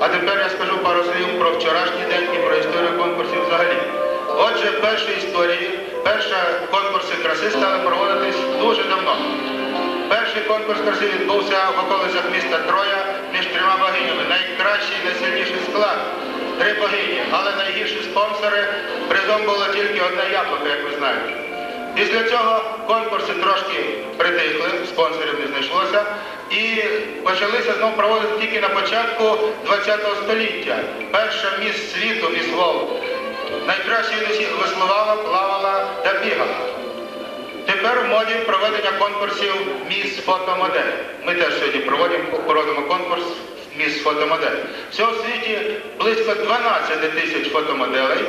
А тепер я скажу пару слів про вчорашній день і про історію конкурсів взагалі. Отже, перші історії, перші конкурси краси стали проводитись дуже давно. Перший конкурс краси відбувся в околицях міста Троя між трьома богинями. Найкращий, найсильніший склад. Три богині, але найгірші спонсори. Призом було тільки одне яблуко, як ви знаєте. Після цього конкурси трошки притихли, спонсорів не знайшлося, і почалися знову проводити тільки на початку ХХ століття. Перша міс світу, Волк. Найкраще від усіх веслувала, плавала та бігала. Тепер в моді проведення конкурсів міс фотомодель. Ми теж сьогодні проводимо, проводимо конкурс міс фотомодель. Всього в світі близько 12 тисяч фотомоделей.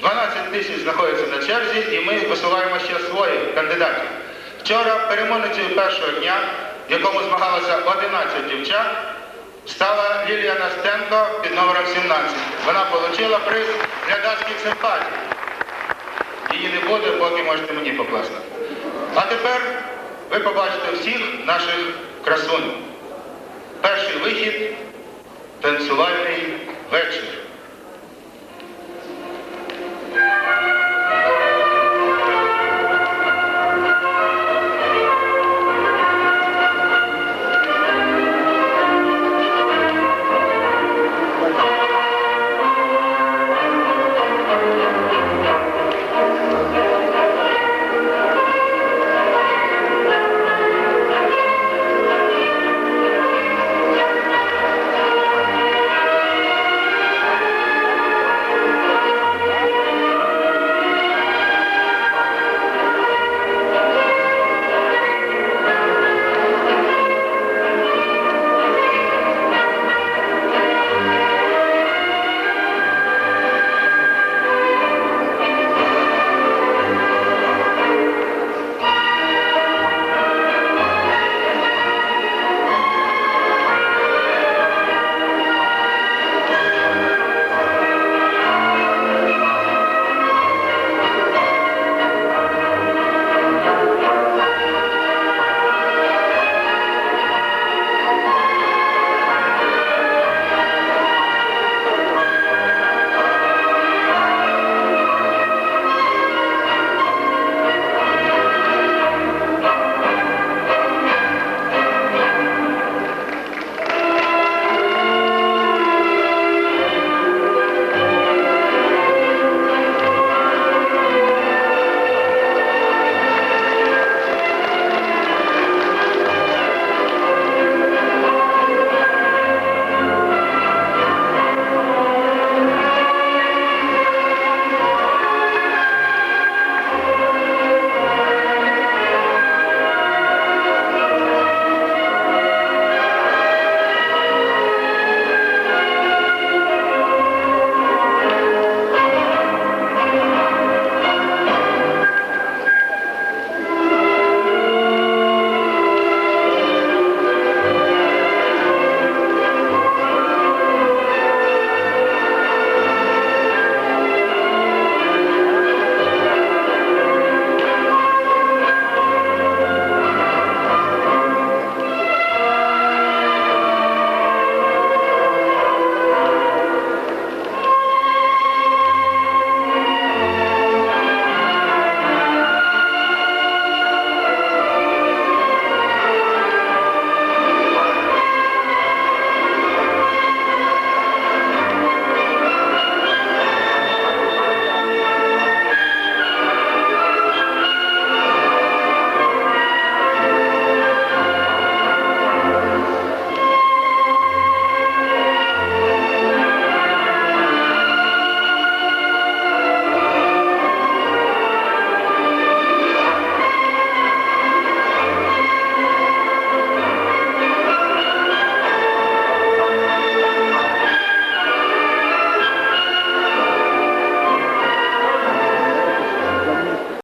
12 тисяч знаходяться на черзі, і ми висуваємо ще своїх кандидатів. Вчора переможницею першого дня, в якому змагалося 11 дівчат, стала Лілія Настенко під номером 17. Вона отримала приз глядацьких симпатій. Її не буде, поки можете мені покласти. А тепер ви побачите всіх наших красунь. Перший вихід танцювальний вечір.